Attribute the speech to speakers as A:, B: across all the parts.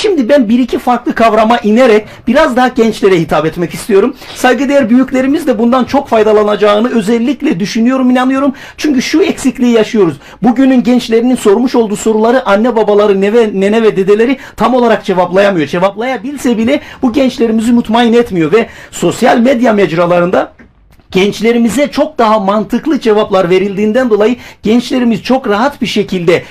A: Şimdi ben bir iki farklı kavrama inerek biraz daha gençlere hitap etmek istiyorum. Saygıdeğer büyüklerimiz de bundan çok faydalanacağını özellikle düşünüyorum, inanıyorum. Çünkü şu eksikliği yaşıyoruz. Bugünün gençlerinin sormuş olduğu soruları anne babaları, neve, nene ve dedeleri tam olarak cevaplayamıyor. Cevaplayabilse bile bu gençlerimizi mutmain etmiyor ve sosyal medya mecralarında gençlerimize çok daha mantıklı cevaplar verildiğinden dolayı gençlerimiz çok rahat bir şekilde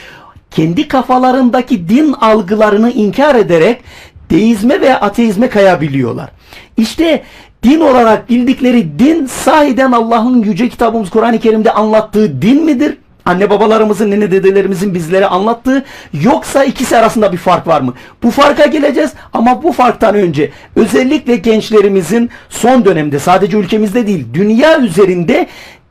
A: kendi kafalarındaki din algılarını inkar ederek deizme ve ateizme kayabiliyorlar. İşte din olarak bildikleri din sahiden Allah'ın yüce kitabımız Kur'an-ı Kerim'de anlattığı din midir? Anne babalarımızın, nene dedelerimizin bizlere anlattığı yoksa ikisi arasında bir fark var mı? Bu farka geleceğiz ama bu farktan önce özellikle gençlerimizin son dönemde sadece ülkemizde değil dünya üzerinde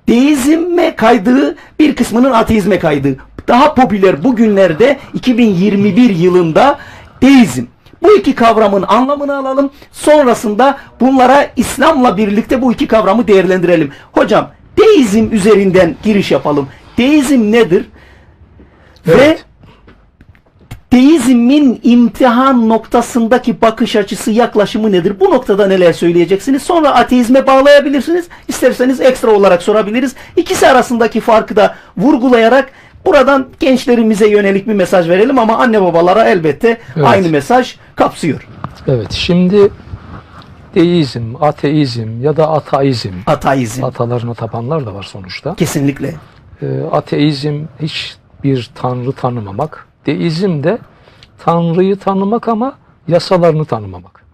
A: deizme kaydığı bir kısmının ateizme kaydığı. Daha popüler bugünlerde 2021 yılında deizm. Bu iki kavramın anlamını alalım. Sonrasında bunlara İslam'la birlikte bu iki kavramı değerlendirelim. Hocam deizm üzerinden giriş yapalım. Deizm nedir? Ve
B: Evet.
A: deizmin imtihan noktasındaki bakış açısı, yaklaşımı nedir? Bu noktada neler söyleyeceksiniz? Sonra ateizme bağlayabilirsiniz. İsterseniz ekstra olarak sorabiliriz. İkisi arasındaki farkı da vurgulayarak buradan gençlerimize yönelik bir mesaj verelim ama anne babalara elbette
B: Evet.
A: aynı mesaj kapsıyor.
B: Evet şimdi deizm, ateizm ya da ataizm,
A: Ateizm.
B: atalarına tapanlar da var sonuçta.
A: Kesinlikle.
B: Ee, ateizm hiç bir tanrı tanımamak. Deizm de tanrıyı tanımak ama yasalarını tanımamak.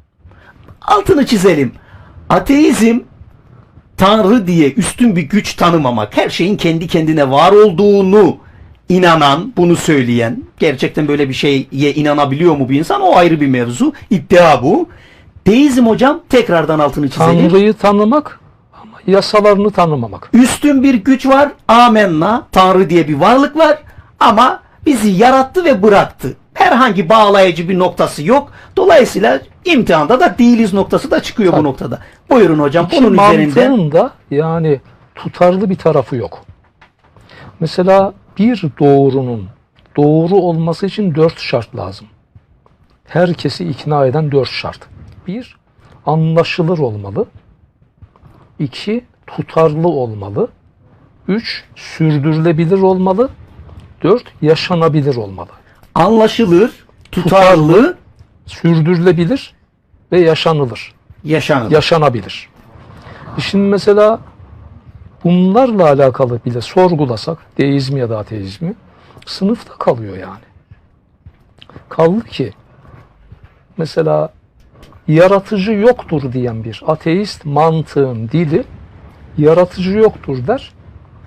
A: altını çizelim. Ateizm Tanrı diye üstün bir güç tanımamak, her şeyin kendi kendine var olduğunu inanan, bunu söyleyen, gerçekten böyle bir şeye inanabiliyor mu bir insan? O ayrı bir mevzu. İddia bu. Deizm hocam tekrardan altını çizelim.
B: Tanrıyı tanımak ama yasalarını tanımamak.
A: Üstün bir güç var. Amenna. Tanrı diye bir varlık var. Ama bizi yarattı ve bıraktı. Herhangi bağlayıcı bir noktası yok. Dolayısıyla imtihanda da değiliz noktası da çıkıyor bu
B: Tabii.
A: noktada. Buyurun hocam
B: İki
A: bunun
B: mantığın da yani tutarlı bir tarafı yok. Mesela bir doğrunun doğru olması için dört şart lazım. Herkesi ikna eden dört şart. Bir, anlaşılır olmalı. İki, tutarlı olmalı. Üç, sürdürülebilir olmalı. Dört, yaşanabilir olmalı.
A: Anlaşılır, tutarlı,
B: Sürdürülebilir ve yaşanılır.
A: yaşanır.
B: yaşanabilir. E Şimdi mesela bunlarla alakalı bile sorgulasak deizmi ya da ateizmi sınıfta kalıyor yani. Kaldı ki mesela yaratıcı yoktur diyen bir ateist mantığın dili yaratıcı yoktur der,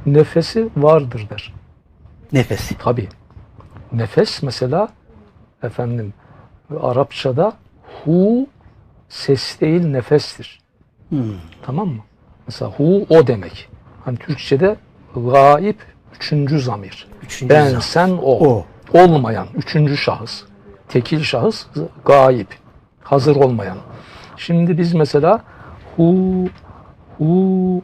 B: nefesi vardır der.
A: Nefesi.
B: Tabi. Nefes mesela efendim Arapçada hu ses değil nefestir.
A: Hmm.
B: Tamam mı? Mesela hu o demek. Hani Türkçede gaib üçüncü zamir.
A: Üçüncü
B: ben,
A: zamir.
B: sen, o.
A: O.
B: Olmayan üçüncü şahıs. Tekil şahıs gaib. Hazır olmayan. Şimdi biz mesela hu hu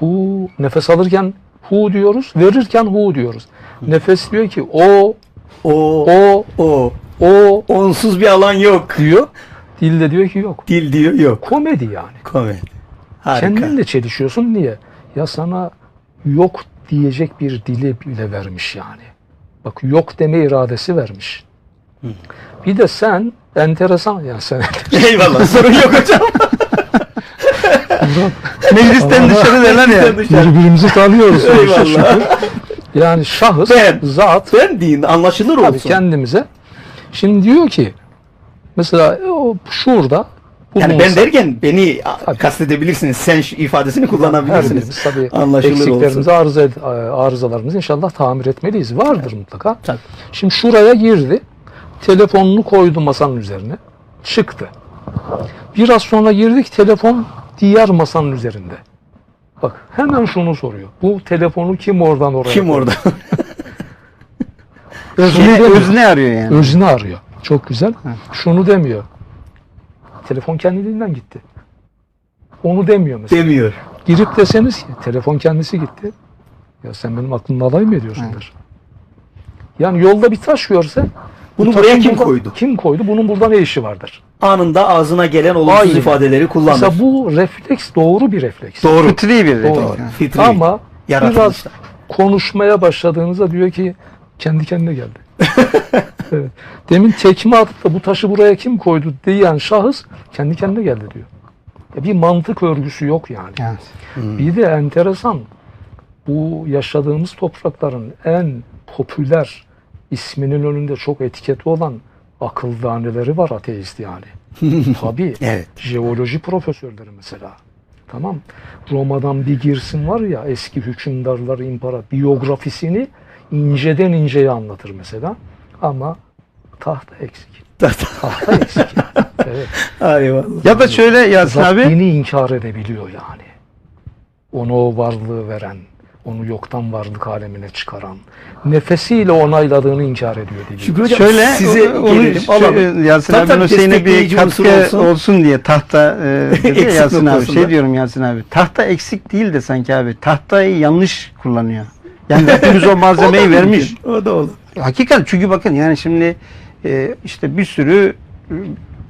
B: hu nefes alırken hu diyoruz, verirken hu diyoruz. Nefes diyor ki o
A: O,
B: o
A: o.
B: o
A: Onsuz bir alan yok.
B: diyor. Dilde diyor ki yok.
A: Dil diyor yok.
B: Komedi yani.
A: Komedi. Harika.
B: Kendinle çelişiyorsun. Niye? Ya sana yok diyecek bir dili bile vermiş yani. Bak yok deme iradesi vermiş. Bir de sen enteresan yani sen
A: Eyvallah sorun yok hocam. Meclisten dışarı neler ya.
B: birbirimizi tanıyoruz.
A: Eyvallah.
B: Yani şahıs,
A: Ben.
B: zat
A: Ben deyin anlaşılır
B: tabii
A: olsun.
B: kendimize. Şimdi diyor ki mesela o şurada
A: Yani ben derken beni
B: Tabii.
A: kastedebilirsiniz. Sen şu ifadesini
B: Her
A: kullanabilirsiniz.
B: birimiz tabii
A: Anlaşılır
B: eksiklerimizi, arıza, arızalarımızı inşallah tamir etmeliyiz. Vardır mutlaka.
A: Tabii.
B: Şimdi şuraya girdi. Telefonunu koydu masanın üzerine. Çıktı. Biraz sonra girdik telefon diğer masanın üzerinde. Bak hemen şunu soruyor. Bu telefonu kim oradan oraya
A: Kim
B: koydu?
A: orada?
C: Özne, özne arıyor yani.
B: Özünü arıyor. Çok güzel. Şunu demiyor. Telefon kendiliğinden gitti. Onu demiyor mesela.
A: Demiyor.
B: Girip deseniz ki telefon kendisi gitti. Ya sen benim aklımla alay mı ediyorsun
C: Evet.
B: der. Yani yolda bir taş görse
A: Bunu
B: Bu
A: buraya kim koydu?
B: Kim koydu? Bunun burada ne işi vardır?
A: Anında ağzına gelen olumsuz
B: Aynen.
A: ifadeleri kullanır.
B: Mesela bu refleks doğru bir refleks.
A: Doğru.
C: Fıtri bir
B: Doğru.
C: refleks. yani.
A: Fitri.
B: Ama biraz konuşmaya başladığınızda diyor ki kendi kendine geldi. evet. Demin tekme atıp da bu taşı buraya kim koydu diyen şahıs kendi kendine geldi diyor. Ya bir mantık örgüsü yok yani.
C: Evet.
B: Bir de enteresan bu yaşadığımız toprakların en popüler isminin önünde çok etiketi olan akıldaneleri var ateist yani. Tabii.
A: Evet.
B: Jeoloji profesörleri mesela. Tamam. Roma'dan bir girsin var ya eski hükümdarlar impara biyografisini inceden inceye anlatır mesela. Ama tahta eksik. Tahta eksik. evet.
A: Ay vallahi.
C: Ya da şöyle Yasin abi.
B: Rabbini inkar edebiliyor yani. Onu o varlığı veren, onu yoktan varlık alemine çıkaran, nefesiyle onayladığını inkar ediyor diye.
A: Şükrü hocam
C: Şöyle
A: size
C: onu
A: gelelim. Alalım.
C: Yasin abi Hüseyin'e bir katkı
A: olsun.
C: olsun. diye tahta e, dedi Yasin abi şey diyorum Yasin abi tahta eksik değil de sanki abi tahtayı yanlış kullanıyor. Yani Rabbimiz o malzemeyi
A: O
C: vermiş.
A: mümkün, O da olur.
C: Hakikat çünkü bakın yani şimdi e, işte bir sürü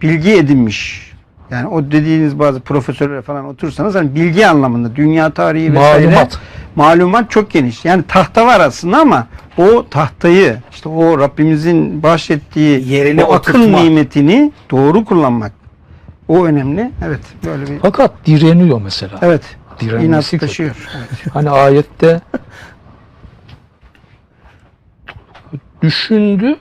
C: bilgi edinmiş. Yani o dediğiniz bazı profesörler falan otursanız hani bilgi anlamında dünya tarihi vesaire
B: Malumat.
C: malumat çok geniş. Yani tahta var aslında ama o tahtayı işte o Rabbimizin bahşettiği
A: Yerine
C: o akıl
A: oturtma.
C: nimetini doğru kullanmak. O önemli. Evet böyle bir
B: Fakat direniyor mesela.
C: evet
B: Direnmesi kötü.
C: taşıyor. Evet.
B: Hani ayette düşündü,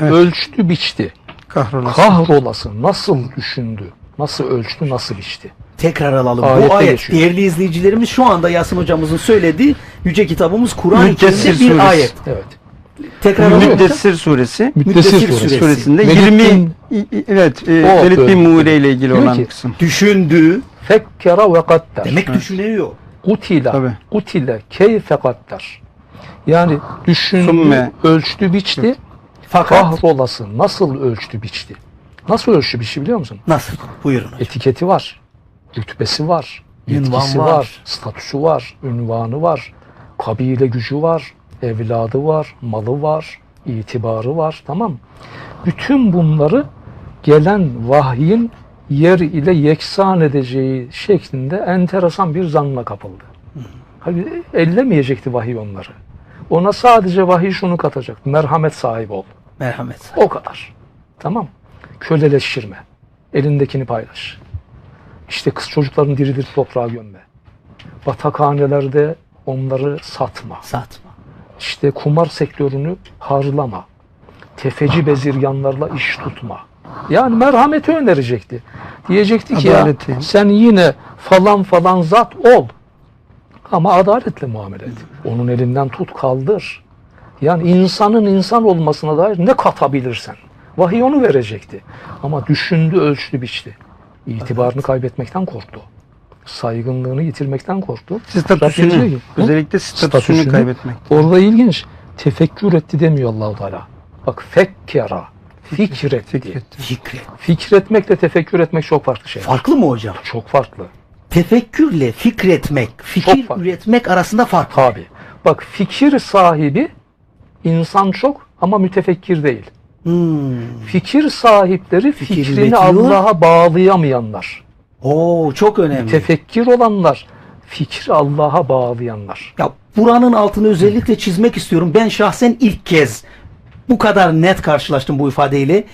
C: Evet.
B: ölçtü, biçti.
C: Kahrolası.
B: Kahrolası nasıl düşündü, nasıl ölçtü, nasıl biçti.
A: Tekrar alalım.
B: Ayette
A: Bu ayet
B: geçiyor.
A: değerli izleyicilerimiz şu anda Yasin hocamızın söylediği yüce kitabımız Kur'an-ı Kerim'de bir
C: suresi.
A: ayet.
B: Evet.
A: Tekrar.
C: Müddessir suresi
B: Müddessir suresi.
A: suresi.
C: suresinde
B: Velid
C: 20
B: bin-
C: i- i- evet e, Velid bin. Muğire ile ilgili
B: Diyor
C: olan
B: ki,
C: kısım.
A: Düşündü.
B: Fekkera ve kaddar.
A: Demek düşünüyor.
B: Utila.
C: Tabii.
B: Utile keyfe kaddar. Yani düşündü,
C: Sümme.
B: ölçtü, biçti.
A: Fakat
B: Kahrolası nasıl ölçtü, biçti. Nasıl ölçtü, biçti biliyor musun?
A: nasıl? Buyurun. hocam.
B: Etiketi var, rütbesi var,
A: Ünvan
B: yetkisi
A: var.
B: var. statüsü var, ünvanı var, kabile gücü var, evladı var, malı var, itibarı var, tamam mı? Bütün bunları gelen vahyin yer ile yeksan edeceği şeklinde enteresan bir zanla kapıldı. Halbuki ellemeyecekti vahiy onları. Ona sadece vahiy şunu katacak. Merhamet sahibi ol.
A: Merhamet.
B: O kadar. Tamam. Köleleştirme. Elindekini paylaş. İşte kız çocukların diridir toprağa gömme. Batakhanelerde onları satma.
A: Satma.
B: İşte kumar sektörünü harlama. Tefeci bezirganlarla iş tutma. Yani merhameti önerecekti. Diyecekti ki ya
C: Adaleti.
B: sen yine falan falan zat ol. Ama adaletle muamele et. Onun elinden tut kaldır. Yani insanın insan olmasına dair ne katabilirsen. Vahiy onu verecekti. Ama düşündü, ölçtü, biçti. İtibarını kaybetmekten korktu. Saygınlığını yitirmekten korktu. Rabbim
C: Statüsünü
B: hı?
C: özellikle statüsünü,
B: Statüsünü.
C: kaybetmek.
B: Orada ilginç. Tefekkür etti demiyor Allahu Teala. Bak fekkera. Fikretti.
C: Fikretti.
A: Fikret.
B: Fikretmekle tefekkür etmek çok farklı şeyler.
A: Farklı mı hocam?
B: Çok farklı.
A: Tefekkürle fikretmek, fikir üretmek arasında fark var.
B: Bak fikir sahibi insan çok ama mütefekkir değil.
A: Hmm.
B: Fikir sahipleri
A: Fikir
B: fikrini
A: üretiyor.
B: Allah'a bağlayamayanlar.
A: Oo çok önemli.
B: Tefekkir olanlar, fikri Allah'a bağlayanlar.
A: Ya buranın altını özellikle çizmek istiyorum. Ben şahsen ilk kez bu kadar net karşılaştım bu ifadeyle.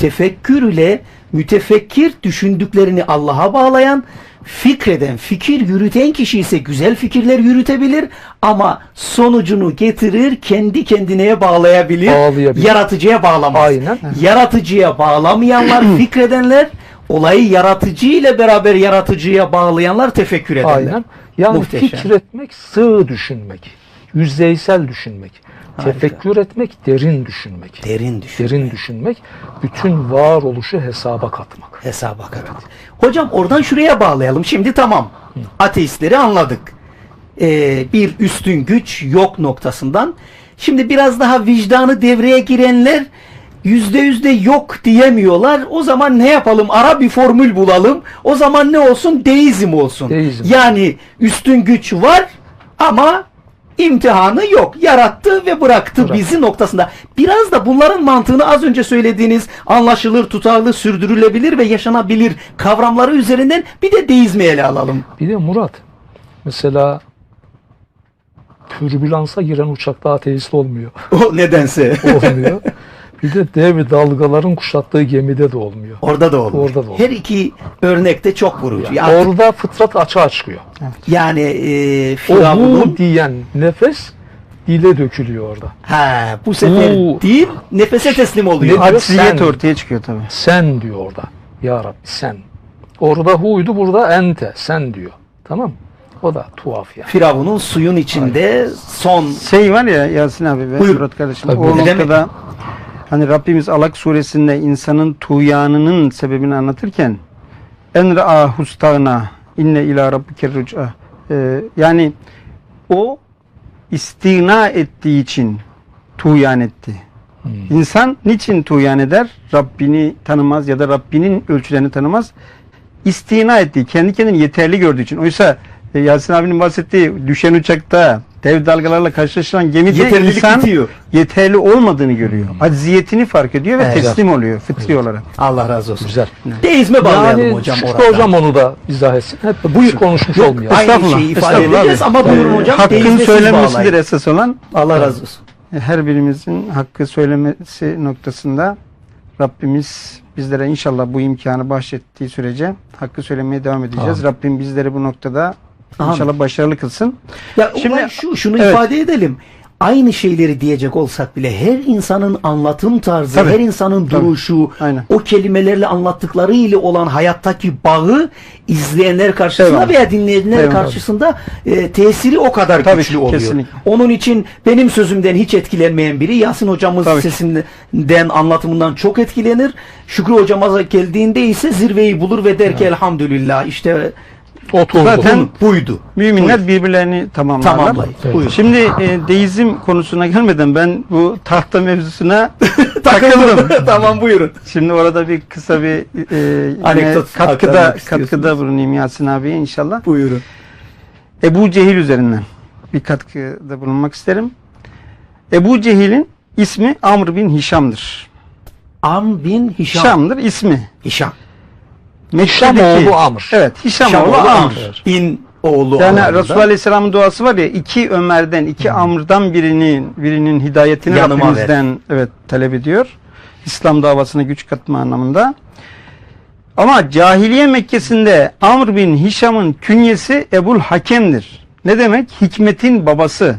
A: Tefekkür ile mütefekkir düşündüklerini Allah'a bağlayan, fikreden, fikir yürüten kişi ise güzel fikirler yürütebilir ama sonucunu getirir, kendi kendine bağlayabilir,
B: Bağlayabilir.
A: yaratıcıya bağlamaz.
B: Aynen.
A: Yaratıcıya bağlamayanlar, fikredenler, olayı yaratıcı ile beraber yaratıcıya bağlayanlar tefekkür edenler.
B: Aynen. Yani
A: Muhteşem.
B: fikretmek sığ düşünmek, yüzeysel düşünmek. Tefekkür etmek derin düşünmek.
A: Derin düşün.
B: Derin düşünmek, bütün varoluşu hesaba katmak.
A: Hesaba katmak. Hocam oradan şuraya bağlayalım. Şimdi tamam. Ateistleri anladık. Ee, bir üstün güç yok noktasından. Şimdi biraz daha vicdanı devreye girenler yüzde yüzde yok diyemiyorlar. O zaman ne yapalım? Ara bir formül bulalım. O zaman ne olsun? Deizm olsun.
B: Deizm.
A: Yani üstün güç var ama imtihanı yok. Yarattı ve bıraktı
B: Bırak.
A: bizi noktasında. Biraz da bunların mantığını az önce söylediğiniz anlaşılır, tutarlı, sürdürülebilir ve yaşanabilir kavramları üzerinden bir de deizmi ele alalım.
B: Bir de Murat mesela türbülansa giren uçakta ateist olmuyor.
A: O nedense.
B: Olmuyor. Bir de dev dalgaların kuşattığı gemide de olmuyor.
A: Orada da olur.
B: Orada da olur.
A: Her iki örnekte çok vurucu. Ya,
B: Orada fıtrat açığa çıkıyor.
A: yani e,
B: O
A: Firavun'un
B: hu diyen nefes dile dökülüyor orada.
A: ha, bu sefer
B: Bu-
A: değil nefese teslim oluyor.
B: Ne?
C: Acziyet
B: Sen-
C: ortaya çıkıyor tabii.
B: Sen diyor orada. Ya Rabbi sen. Orada huydu burada ente. Sen diyor. Tamam O da tuhaf yani.
A: Firavun'un suyun içinde son
C: Şey var ya Yasin abi ve
A: Buyur.
C: Murat kardeşim
B: Tabii.
C: o
A: Ne demek?
C: noktada hani Rabbimiz Alak suresinde insanın tuğyanının sebebini anlatırken en ra'a hustana inne ila rabbike rüc'a Ee, yani o istina ettiği için tuğyan etti.
B: Hmm.
C: İnsan niçin tuğyan eder? Rabbini tanımaz ya da Rabbinin ölçülerini tanımaz. İstina ettiği, kendi kendini yeterli gördüğü için. Oysa e, Yasin abinin bahsettiği düşen uçakta dev dalgalarla karşılaşılan gemide
A: yeterlilik
C: insan
A: bitiyor.
C: yeterli olmadığını görüyor. Acziyetini fark ediyor ve
A: Evet.
C: teslim oluyor fıtri olarak.
A: Allah razı olsun.
B: Güzel.
A: Deizme bağlayalım
B: Yani
A: hocam
B: işte
A: orada.
B: hocam onu da izah etsin. Hep buyur konuşmuş
A: Yok,
B: olmuyor.
A: aynı
C: Estağfurullah,
A: şeyi ifade
C: estağfurullah
A: edeceğiz ama buyurun
C: Ee,
A: hocam.
C: Hakkın
A: deizme siz
C: söylenmesidir
A: bağlayın.
C: esas olan.
A: Allah razı olsun.
C: Her birimizin hakkı söylemesi noktasında Rabbimiz bizlere inşallah bu imkanı bahşettiği sürece hakkı söylemeye devam edeceğiz. Rabbim bizleri bu noktada İnşallah başarılı kılsın.
A: Ya
C: Şimdi-
A: şu şunu
C: Evet.
A: ifade edelim. Aynı şeyleri diyecek olsak bile her insanın anlatım tarzı,
C: Tabii.
A: her insanın
C: Tabii.
A: duruşu,
C: Aynen.
A: o kelimelerle anlattıkları ile olan hayattaki bağı izleyenler karşısında
C: Eyvallah.
A: veya dinleyenler
C: Eyvallah.
A: karşısında e, tesiri o kadar
C: Tabii,
A: güçlü oluyor.
C: kesinlikle.
A: Onun için benim sözümden hiç etkilenmeyen biri Yasin hocamız
C: Tabii.
A: sesinden anlatımından çok etkilenir. Şükrü hocama geldiğinde ise zirveyi bulur ve der ki elhamdülillah işte
B: Oturdu.
C: Zaten-
A: buydu.
C: Müminler birbirlerini tamamlarlar.
A: Tamamlayın.
B: Evet.
C: Şimdi e, deizm konusuna gelmeden ben bu tahta mevzusuna
A: Takıldım. tamam buyurun.
C: Şimdi orada bir kısa bir e, yine
A: Anekdot
C: katkıda katkıda bulunayım Yasin abiye inşallah.
A: Buyurun.
C: Ebu Cehil üzerinden bir katkıda bulunmak isterim. Ebu Cehil'in ismi Amr bin Hişam'dır.
A: Am bin Hişam.
C: Hişam'dır ismi.
A: Hişam.
C: Mekke'deki-
B: Hişamoğlu Amr.
C: Evet Hişamoğlu
A: Hişam oğlu
C: Amr.
A: Amr. bin oğlu
C: Yani
A: anlamında.
C: Resulullah Aleyhisselam'ın duası var ya iki Ömer'den, iki Amr'dan birinin birinin hidayetini
A: Yanıma
C: Rabbimizden evet talep ediyor. İslam davasına güç katma anlamında. Ama cahiliye Mekke'sinde Amr bin Hişam'ın künyesi Ebul Hakem'dir. Ne demek? Hikmetin babası.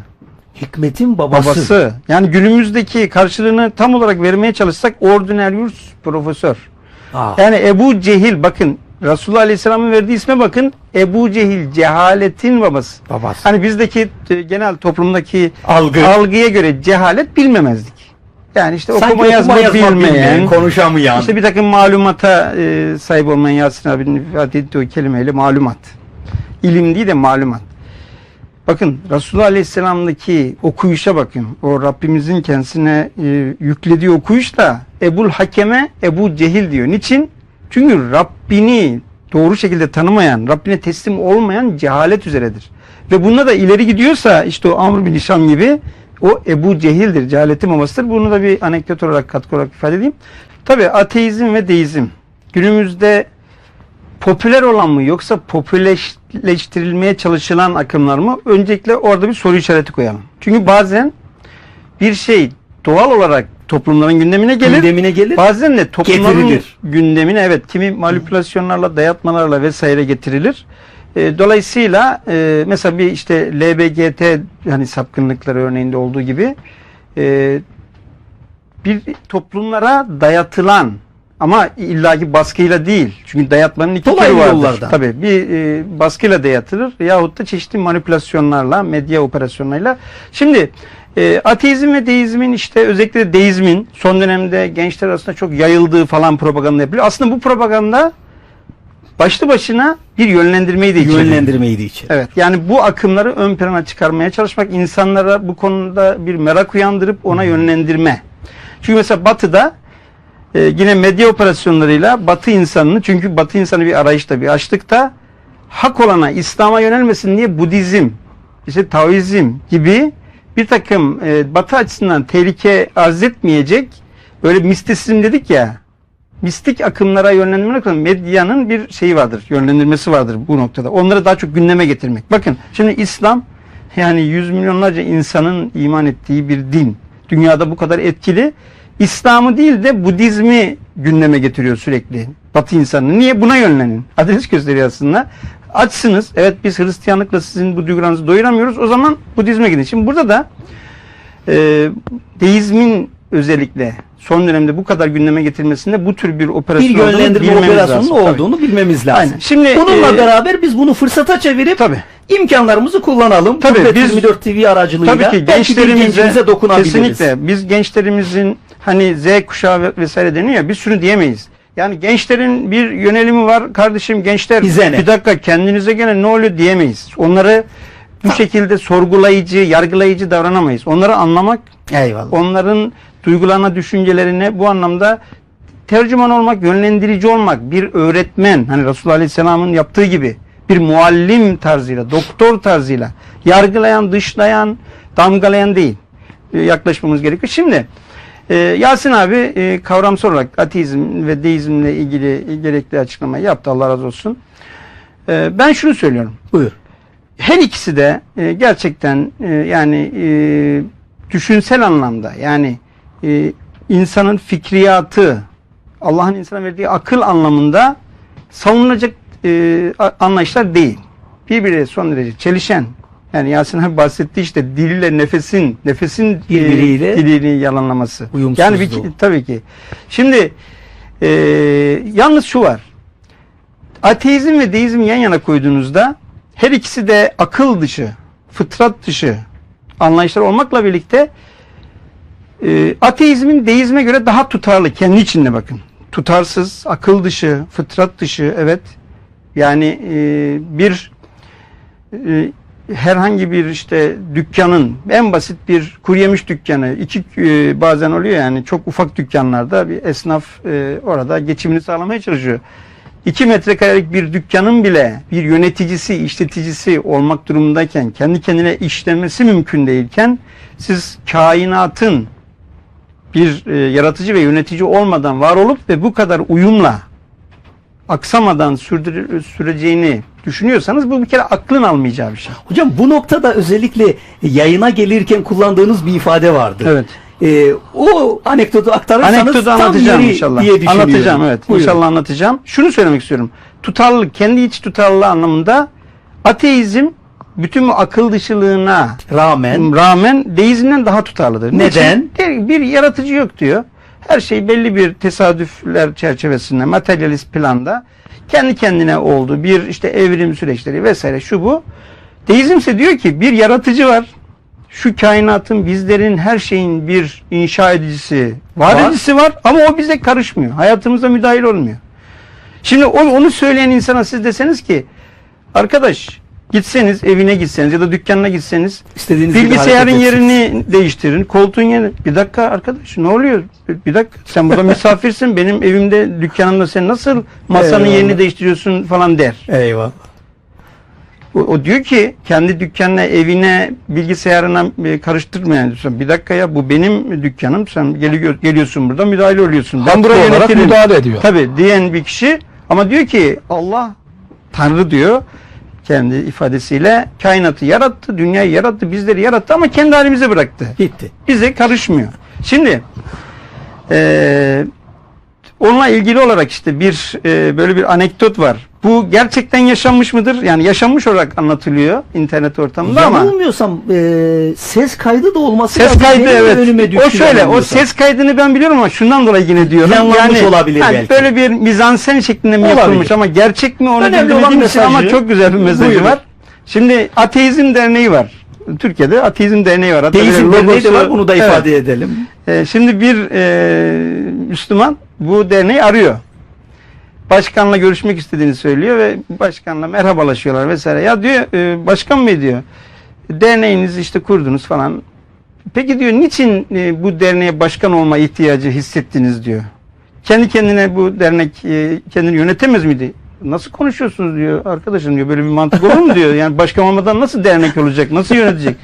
A: Hikmetin babası.
C: Babası. Yani günümüzdeki karşılığını tam olarak vermeye çalışsak ordinarius profesör.
A: Aa,
C: Yani Ebu Cehil bakın Resulullah Aleyhisselam'ın verdiği isme bakın. Ebu Cehil cehaletin babası.
A: babası.
C: Hani bizdeki e, genel toplumdaki
A: Algı.
C: algıya göre cehalet bilmemezlik. Yani işte
A: Sanki
C: okuma yazma, bilmeyen,
A: konuşamayan.
C: işte bir takım malumata e, sahip olmayan Yasin abinin ifade ettiği o kelimeyle malumat. İlim değil de malumat. Bakın Resulullah Aleyhisselam'daki okuyuşa bakın. O Rabbimizin kendisine e, yüklediği okuyuş da Ebul Hakem'e Ebu Cehil diyor. Niçin? Çünkü Rabbini doğru şekilde tanımayan, Rabbine teslim olmayan cehalet üzeredir. Ve bunda da ileri gidiyorsa işte o Amr bin Hişam gibi o Ebu Cehil'dir, cehaletin babasıdır. Bunu da bir anekdot olarak katkı olarak ifade edeyim. Tabi ateizm ve deizm günümüzde popüler olan mı yoksa popülerleştirilmeye çalışılan akımlar mı? Öncelikle orada bir soru işareti koyalım. Çünkü bazen bir şey doğal olarak toplumların gündemine gelir.
A: gündemine gelir.
C: Bazen de toplumların
A: Getirilir.
C: gündemine evet kimi manipülasyonlarla, dayatmalarla vesaire getirilir. E, dolayısıyla e, mesela bir işte LBGT hani sapkınlıkları örneğinde olduğu gibi e, bir toplumlara dayatılan ama illaki baskıyla değil. Çünkü dayatmanın iki
A: Dolaylı
C: türü vardır.
A: yollardan.
C: Tabii bir e, baskıyla dayatılır yahut da çeşitli manipülasyonlarla, medya operasyonlarıyla. Şimdi e, ateizm ve deizmin işte özellikle de deizmin son dönemde gençler arasında çok yayıldığı falan propaganda yapılıyor. Aslında bu propaganda başlı başına bir yönlendirmeyi de içeriyor.
A: Yönlendirmeyi de içer.
C: Evet yani bu akımları ön plana çıkarmaya çalışmak insanlara bu konuda bir merak uyandırıp ona yönlendirme. Çünkü mesela batıda e, yine medya operasyonlarıyla batı insanını çünkü batı insanı bir arayışta bir açlıkta hak olana İslam'a yönelmesin diye Budizm işte Taoizm gibi bir takım e, Batı açısından tehlike arz etmeyecek böyle mistisizm dedik ya mistik akımlara yönlendirmek için medyanın bir şeyi vardır, yönlendirmesi vardır bu noktada. Onları daha çok gündeme getirmek. Bakın şimdi İslam yani yüz milyonlarca insanın iman ettiği bir din. Dünyada bu kadar etkili. İslam'ı değil de Budizmi gündeme getiriyor sürekli. Batı insanı. Niye? Buna yönlenin. Adres gösteriyor aslında. Açsınız. Evet biz Hristiyanlıkla sizin bu duygularınızı doyuramıyoruz. O zaman Budizme gidin. Şimdi burada da e, deizmin özellikle son dönemde bu kadar gündeme getirilmesinde bu tür bir
A: Bir
C: operasyon olduğunu
A: yönlendirme
C: bilmemiz
A: operasyonunun
C: lazım. Tabii.
A: olduğunu bilmemiz lazım.
C: Aynen. Şimdi,
A: Bununla
C: e,
A: beraber biz bunu fırsata çevirip
C: Tabii.
A: imkanlarımızı kullanalım.
C: Tabii,
A: Gurbet
C: biz-
A: 24 TV aracılığıyla
C: Tabii ki
A: bir
C: gençlerimize
A: dokunabiliriz.
C: kesinlikle biz gençlerimizin hani Z kuşağı ve- vesaire deniyor biz şunu diyemeyiz. Yani gençlerin bir yönelimi var kardeşim gençler
A: Bize ne?
C: bir dakika kendinize gene ne oluyor diyemeyiz. Onları bu şekilde sorgulayıcı, yargılayıcı davranamayız. Onları anlamak,
A: Eyvallah.
C: onların duygularına, düşüncelerine bu anlamda tercüman olmak, yönlendirici olmak, bir öğretmen, hani Resulullah Aleyhisselam'ın yaptığı gibi bir muallim tarzıyla, doktor tarzıyla yargılayan, dışlayan, damgalayan değil e, yaklaşmamız gerekiyor. Şimdi e, Yasin abi e, kavramsal olarak ateizm ve deizmle ilgili gerekli açıklamayı yaptı Allah razı olsun. E, ben şunu söylüyorum.
A: Buyur.
C: Her ikisi de e, gerçekten e, yani e, düşünsel anlamda yani e, insanın fikriyatı Allah'ın insana verdiği akıl anlamında savunulacak e, anlayışlar değil. Birbiriyle son derece çelişen. Yani Yasin abi bahsetti işte diliyle nefesin nefesin e,
A: Birbiriyle
C: dilini yalanlaması.
A: uyumsuzluğu.
C: Yani bir, tabii ki. Şimdi e, yalnız şu var. Ateizm ve deizm yan yana koyduğunuzda her ikisi de akıl dışı, fıtrat dışı anlayışlar olmakla birlikte e, ateizmin deizme göre daha tutarlı kendi içinde bakın. Tutarsız, akıl dışı, fıtrat dışı evet. Yani e, bir e, herhangi bir işte dükkanın en basit bir kuru yemiş dükkanı iki e, bazen oluyor yani çok ufak dükkanlarda bir esnaf e, orada geçimini sağlamaya çalışıyor. 2 metrekarelik bir dükkanın bile bir yöneticisi, işleticisi olmak durumundayken, kendi kendine işlemesi mümkün değilken siz kainatın bir e, yaratıcı ve yönetici olmadan var olup ve bu kadar uyumla aksamadan sürdür, süreceğini düşünüyorsanız bu bir kere aklın almayacağı bir şey.
A: Hocam bu noktada özellikle yayına gelirken kullandığınız bir ifade vardı.
C: Evet.
A: Ee, o anekdotu aktarırsanız
C: Anekdotu
A: tam
C: anlatacağım
A: yeri
C: inşallah.
A: diye düşünüyorum.
C: Anlatacağım evet.
A: Buyurun.
C: İnşallah anlatacağım. Şunu söylemek istiyorum. Tutarlılık, kendi iç tutarlılığı anlamında ateizm bütün akıl dışılığına
A: Rağmen
C: rağmen deizmden daha tutarlıdır.
A: Neden?
C: Niçin? Bir yaratıcı yok diyor. Her şey belli bir tesadüfler çerçevesinde, materyalist planda kendi kendine oldu. Bir işte evrim süreçleri vesaire şu bu. Deizm ise diyor ki bir yaratıcı var. Şu kainatın, bizlerin, her şeyin bir inşa edicisi, var,
A: Var.
C: edicisi var ama o bize karışmıyor. Hayatımıza müdahil olmuyor. Şimdi onu söyleyen insana siz deseniz ki arkadaş gitseniz evine gitseniz ya da dükkanına gitseniz
A: istediğiniz
C: Bilgisayarın yerini değiştirin. Koltuğun yerini. Bir dakika arkadaş ne oluyor? Bir, bir dakika sen burada misafirsin. Benim evimde dükkanımda sen nasıl masanın
A: Eyvallah.
C: yerini değiştiriyorsun falan der.
A: Eyvallah.
C: O, o diyor ki kendi dükkanına evine bilgisayarına e, karıştırmayan diyorsun. Bir dakika ya bu benim dükkanım. Sen geliyor, geliyorsun burada müdahale oluyorsun. Ben buraya yönetirim.
B: müdahale ediyor.
C: Tabii diyen bir kişi ama diyor ki Allah Tanrı diyor kendi ifadesiyle kainatı yarattı, dünyayı yarattı, bizleri yarattı ama kendi halimize bıraktı.
A: Bitti.
C: Bize karışmıyor. Şimdi eee onunla ilgili olarak işte bir eee, böyle bir anekdot var. Bu gerçekten yaşanmış mıdır? Yani yaşanmış olarak anlatılıyor internet ortamında ama
A: Yanılmıyorsam e, ses kaydı da olması
C: ses
A: lazım.
C: kaydı
A: Benim de
C: evet.
A: önüme düştü
C: O şöyle o
A: yanılmıyorsam.
C: ses kaydını ben biliyorum ama şundan dolayı yine diyorum.
A: Planlanmış olabilir belki.
C: Böyle bir mizansen şeklinde mi
A: Olabilir.
C: yapılmış ama gerçek mi onu
A: Önemli olan
C: bilmediğim için ama
A: mesajı.
C: çok güzel bir mesajı
A: Buyurun.
C: var. Şimdi Ateizm Derneği var. Türkiye'de Ateizm Derneği var. Hatta
A: Deizm
C: böyle
A: Derneği de
C: logosu-
A: var bunu da
C: Evet.
A: ifade edelim.
C: Ee, şimdi bir e, Müslüman bu derneği arıyor. Başkanla görüşmek istediğini söylüyor ve başkanla merhabalaşıyorlar vesaire. Ya diyor e, başkan bey diyor derneğinizi işte kurdunuz falan. Peki diyor niçin e, bu derneğe başkan olma ihtiyacı hissettiniz diyor. Kendi kendine bu dernek e, kendini yönetemez miydi? nasıl konuşuyorsunuz diyor arkadaşım diyor böyle bir mantık olur mu diyor. Yani başkan olmadan nasıl dernek olacak nasıl yönetecek?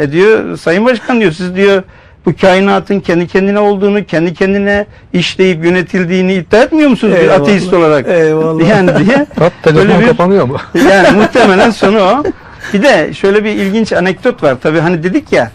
C: E diyor sayın başkan diyor siz diyor bu kainatın kendi kendine olduğunu, kendi kendine işleyip yönetildiğini iddia etmiyor musunuz bir
A: Eyvallah.
C: ateist olarak?
A: Eyvallah.
C: Yani diye.
B: Hat telefon
C: Böyle bir-
B: kapanıyor mu?
C: Yani muhtemelen sonu o. Bir de şöyle bir ilginç anekdot var. Tabii hani dedik ya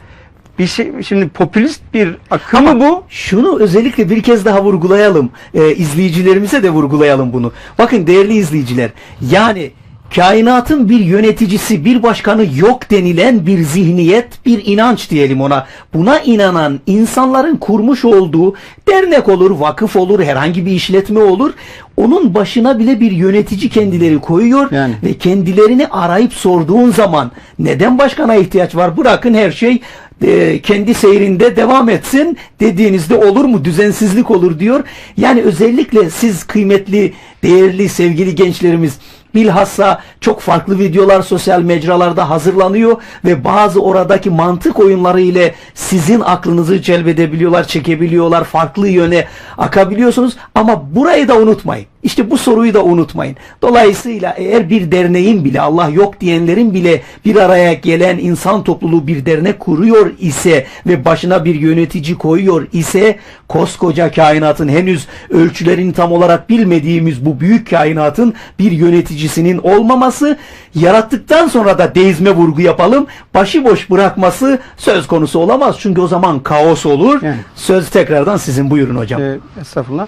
C: bir şey şimdi popülist bir akım mı bu?
A: Şunu özellikle bir kez daha vurgulayalım. Ee, izleyicilerimize de vurgulayalım bunu. Bakın değerli izleyiciler. Yani kainatın bir yöneticisi, bir başkanı yok denilen bir zihniyet, bir inanç diyelim ona. Buna inanan insanların kurmuş olduğu dernek olur, vakıf olur, herhangi bir işletme olur. Onun başına bile bir yönetici kendileri koyuyor
C: Yani.
A: ve kendilerini arayıp sorduğun zaman neden başkana ihtiyaç var? Bırakın her şey e, kendi seyrinde devam etsin dediğinizde olur mu? Düzensizlik olur diyor. Yani özellikle siz kıymetli, değerli, sevgili gençlerimiz bilhassa çok farklı videolar sosyal mecralarda hazırlanıyor ve bazı oradaki mantık oyunları ile sizin aklınızı celbedebiliyorlar, çekebiliyorlar, farklı yöne akabiliyorsunuz ama burayı da unutmayın. İşte bu soruyu da unutmayın. Dolayısıyla eğer bir derneğin bile Allah yok diyenlerin bile bir araya gelen insan topluluğu bir dernek kuruyor ise ve başına bir yönetici koyuyor ise koskoca kainatın henüz ölçülerini tam olarak bilmediğimiz bu büyük kainatın bir yöneticisinin olmaması yarattıktan sonra da deizme vurgu yapalım başıboş bırakması söz konusu olamaz. Çünkü o zaman kaos olur.
C: Yani.
A: Söz tekrardan sizin buyurun hocam.
C: Ee, estağfurullah.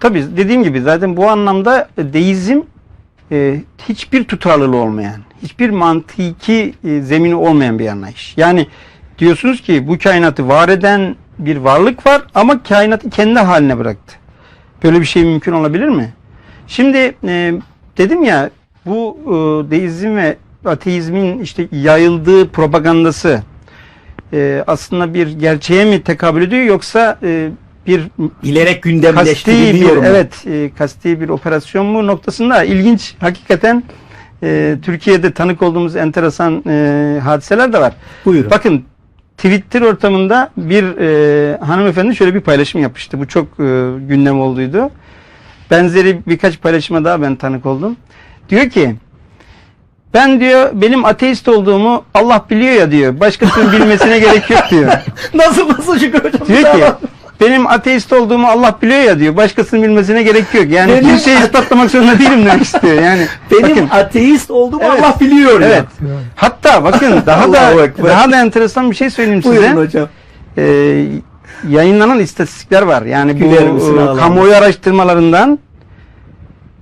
C: Tabii dediğim gibi zaten bu anlamda deizm e, hiçbir tutarlılığı olmayan, hiçbir mantiki e, zemini olmayan bir anlayış. Yani diyorsunuz ki bu kainatı var eden bir varlık var ama kainatı kendi haline bıraktı. Böyle bir şey mümkün olabilir mi? Şimdi e, dedim ya bu e, deizm ve ateizmin işte yayıldığı propagandası e, aslında bir gerçeğe mi tekabül ediyor yoksa e, bir
A: Bilerek gündemleştiriliyor mu?
C: evet e, kasti bir operasyon mu noktasında ilginç hakikaten e, Türkiye'de tanık olduğumuz enteresan e, hadiseler de var.
A: Buyurun.
C: Bakın Twitter ortamında bir e, hanımefendi şöyle bir paylaşım yapmıştı. Bu çok e, gündem olduydu. Benzeri birkaç paylaşıma daha ben tanık oldum. Diyor ki ben diyor benim ateist olduğumu Allah biliyor ya diyor. Başkasının bilmesine gerek yok diyor.
A: nasıl nasıl Şükrü hocam?
C: Diyor ki benim ateist olduğumu Allah biliyor ya diyor. Başkasının bilmesine gerek yok. Yani
A: Benim-
C: kimseyi ispatlamak zorunda değilim demek istiyor. Yani
A: Benim
C: bakın,
A: ateist olduğumu
C: Evet.
A: Allah biliyor ya.
C: evet. Hatta bakın daha da
A: Ekber.
C: daha da enteresan bir şey söyleyeyim size.
A: Buyurun hocam.
C: Ee, yayınlanan istatistikler var. Yani bu
A: Güler misin
C: e, kamuoyu araştırmalarından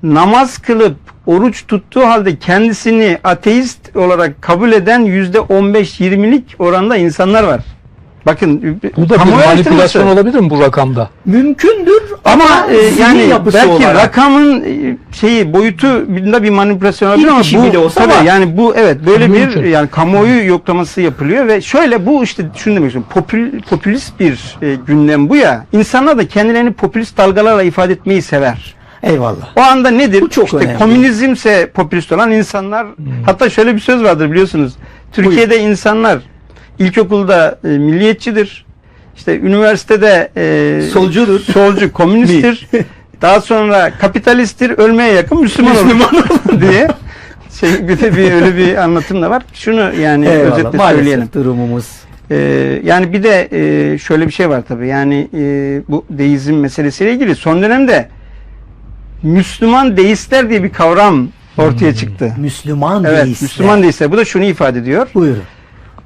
C: namaz kılıp oruç tuttuğu halde kendisini ateist olarak kabul eden yüzde 15-20'lik oranda insanlar var. Bakın
B: Bu da bir manipülasyon olabilir mi bu rakamda?
A: Mümkündür
C: Ama e, yani
A: yapısı
C: belki
A: olarak.
C: rakamın e, şeyi boyutu bunda bir manipülasyon olabilir
A: Bir
C: ama bu
A: bile olsa
C: tabii
A: var.
C: yani bu evet böyle
B: Mümkün.
C: bir yani kamuoyu yoklaması yapılıyor ve şöyle bu işte şunu demek istiyorum. Popül, popülist bir e, gündem bu ya. İnsanlar da kendilerini popülist dalgalarla ifade etmeyi sever.
A: Eyvallah.
C: O anda nedir?
A: Bu çok
C: işte
A: önemli.
C: komünizmse popülist olan insanlar hatta şöyle bir söz vardır biliyorsunuz. Türkiye'de insanlar ilkokulda e, milliyetçidir. İşte üniversitede e,
A: Solcudur.
C: Solcu, komünisttir. Daha sonra kapitalisttir, ölmeye yakın Müslüman, olur diye. Şey, bir de bir öyle bir anlatım da var. Şunu yani
A: Eyvallah.
C: özetle söyleyelim.
A: durumumuz.
C: Ee, yani bir de e, şöyle bir şey var tabii. Yani e, bu deizm meselesiyle ilgili son dönemde Müslüman deistler diye bir kavram ortaya çıktı.
A: Müslüman
C: Evet,
A: deistler.
C: Müslüman deistler. Bu da şunu ifade ediyor.
A: Buyurun.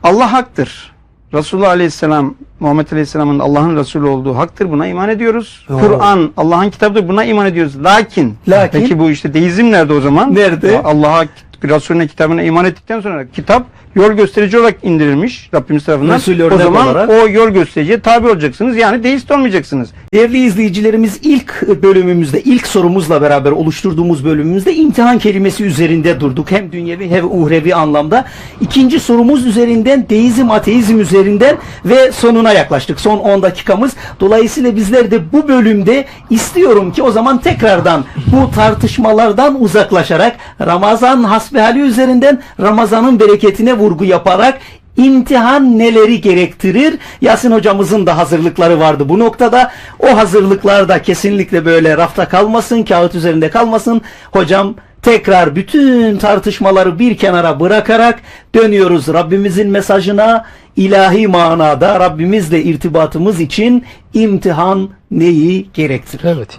C: Allah haktır. Resulullah Aleyhisselam, Muhammed Aleyhisselam'ın Allah'ın Resulü olduğu haktır. Buna iman ediyoruz. Kur'an Allah'ın kitabıdır. Buna iman ediyoruz. Lakin,
A: Lakin-
C: peki bu işte deizm nerede o zaman?
A: Nerede?
C: Allah'a Resulüne kitabına iman ettikten sonra kitap yol gösterici olarak indirilmiş Rabbimiz tarafından.
A: Resul
C: o
A: örnek
C: zaman
A: olarak.
C: o yol göstericiye tabi olacaksınız. Yani deist olmayacaksınız.
A: Değerli izleyicilerimiz ilk bölümümüzde, ilk sorumuzla beraber oluşturduğumuz bölümümüzde imtihan kelimesi üzerinde durduk. Hem dünyevi hem uhrevi anlamda. İkinci sorumuz üzerinden deizm, ateizm üzerinden ve sonuna yaklaştık. Son 10 dakikamız. Dolayısıyla bizler de bu bölümde istiyorum ki o zaman tekrardan bu tartışmalardan uzaklaşarak Ramazan hasbihali üzerinden Ramazan'ın bereketine vurgu yaparak imtihan neleri gerektirir? Yasin hocamızın da hazırlıkları vardı bu noktada. O hazırlıklar da kesinlikle böyle rafta kalmasın, kağıt üzerinde kalmasın. Hocam tekrar bütün tartışmaları bir kenara bırakarak dönüyoruz Rabbimizin mesajına. ilahi manada Rabbimizle irtibatımız için imtihan neyi gerektirir?
B: Evet.